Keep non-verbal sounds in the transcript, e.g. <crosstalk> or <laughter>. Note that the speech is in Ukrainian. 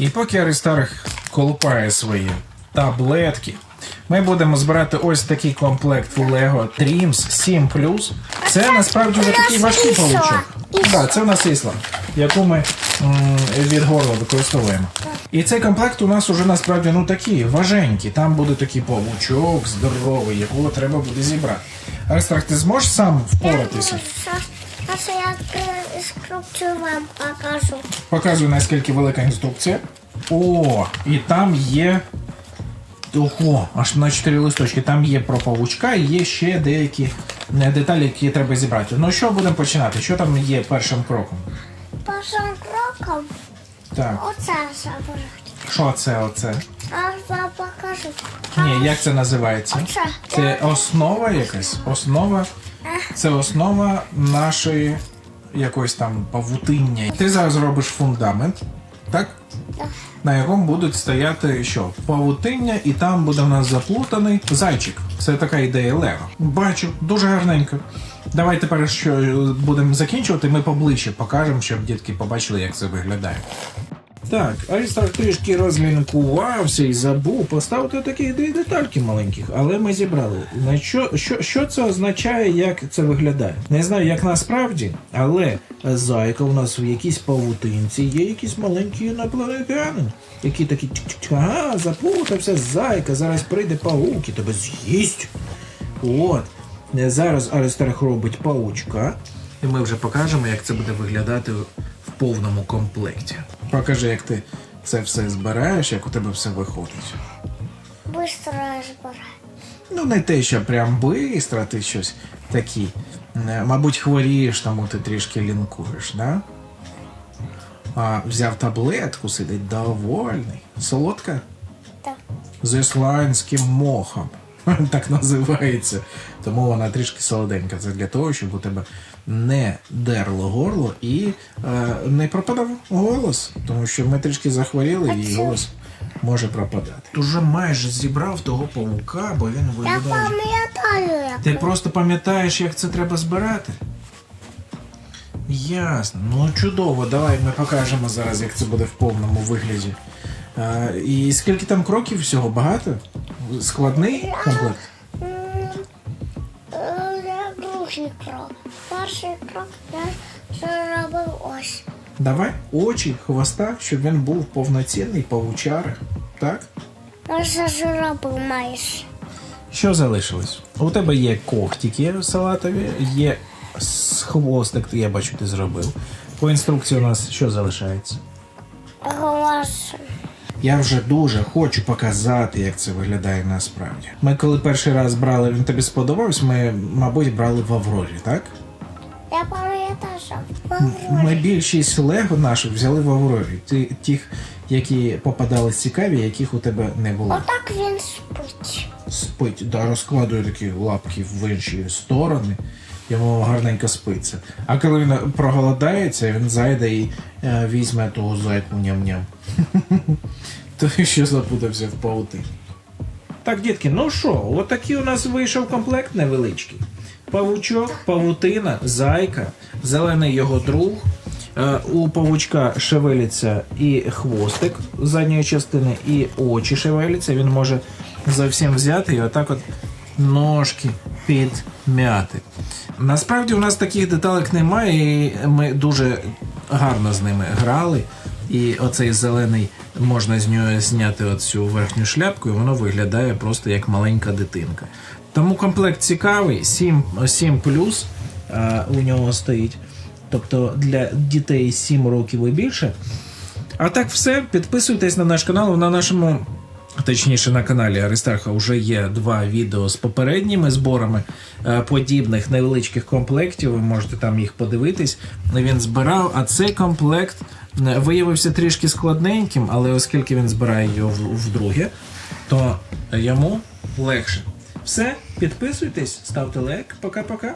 І поки Аристарх колупає свої таблетки, ми будемо збирати ось такий комплект Lego Dreams 7 Це насправді не такий важкий павучок. Так, це в нас ісла, яку ми м, від горла використовуємо. І цей комплект у нас уже насправді ну такий важенький. Там буде такий павучок здоровий, якого треба буде зібрати. Аристарх, ти зможеш сам впоратися? Зараз я інструкцію вам покажу. Показую, наскільки велика інструкція. О, і там є. Ого, аж на 4 листочки. Там є про павучка і є ще деякі е, деталі, які треба зібрати. Ну що будемо починати? Що там є першим кроком? Першим кроком Так, оце забрати. що це оце? А покажу. Ні, як це називається? Це основа якась? Основа. Це основа нашої якоїсь там павутиння. Ти зараз робиш фундамент, так? Так. На якому будуть стояти що? Павутиння, і там буде в нас заплутаний зайчик. Це така ідея Лего. Бачу, дуже гарненько. Давай тепер, що будемо закінчувати, ми поближче покажемо, щоб дітки побачили, як це виглядає. Так, Аристарх трішки розлінкувався і забув поставити такі дві детальки маленьких, але ми зібрали. На що, що, що це означає, як це виглядає? Не знаю, як насправді, але зайка у нас в якійсь павутинці є якийсь маленький інопланетянин, який такий ага, заплутався зайка, зараз прийде паук і тебе з'їсть. От. Зараз Аристарх робить паучка, і ми вже покажемо, як це буде виглядати в повному комплекті. Покажи, як ти це все збираєш, як у тебе все виходить. Быстро збирай. Ну, не те, що прям бистро, ти щось такий. е, Мабуть, хворієш, тому ти трішки лінкуєш, да? А взяв таблетку, сидить довольний. Солодка? Так. з ісландським мохом. <laughs> Так називається. Тому вона трішки солоденька. Це для того, щоб у тебе не дерло горло і е, не пропадав голос. Тому що ми трішки захворіли і голос може пропадати. Уже майже зібрав того павука, бо він Я виглядає. пам'ятаю, як Ти просто пам'ятаєш, як це треба збирати? Ясно. Ну чудово, давай ми покажемо зараз, як це буде в повному вигляді. А, і скільки там кроків всього? Багато? Складний комплект? Другий крок. Перший крок я зробив ось. Давай очі, хвоста, щоб він був повноцінний павучар. Так? Я вже зробив майже. Що залишилось? У тебе є когтики салатові, є хвостик, я бачу, ти зробив. По інструкції у нас що залишається? Я вже дуже хочу показати, як це виглядає насправді. Ми коли перший раз брали, він тобі сподобався, ми, мабуть, брали в Аврорі, так? Я пам'ятаю, що Ми більшість лего наших взяли в Аврорі. Ті, тих, які попадались цікаві, яких у тебе не було. Отак він спить. Спить, да, розкладує такі лапки в інші сторони, йому гарненько спиться. А коли він проголодається, він зайде і е, візьме того зайку ням-ням. <laughs> Той, що запутався в паутині. Так, дітки, ну що, отакий у нас вийшов комплект невеличкий. Павучок, павутина, зайка, зелений його друг. Е, У павучка шевелиться і хвостик задньої частини, і очі шевеляться. Він може зовсім взяти і отак от ножки підмяти. Насправді у нас таких деталек немає, і ми дуже гарно з ними грали. І оцей зелений можна з нього зняти оцю верхню шляпку, і воно виглядає просто як маленька дитинка. Тому комплект цікавий, 7, 7 плюс у нього стоїть. Тобто для дітей 7 років і більше. А так все. Підписуйтесь на наш канал. На нашому, точніше, на каналі Аристарха вже є два відео з попередніми зборами е, подібних невеличких комплектів. Ви можете там їх подивитись. Він збирав, а цей комплект виявився трішки складненьким, але оскільки він збирає його вдруге, то йому легше. Все, підписуйтесь, ставте лайк. Пока-пока.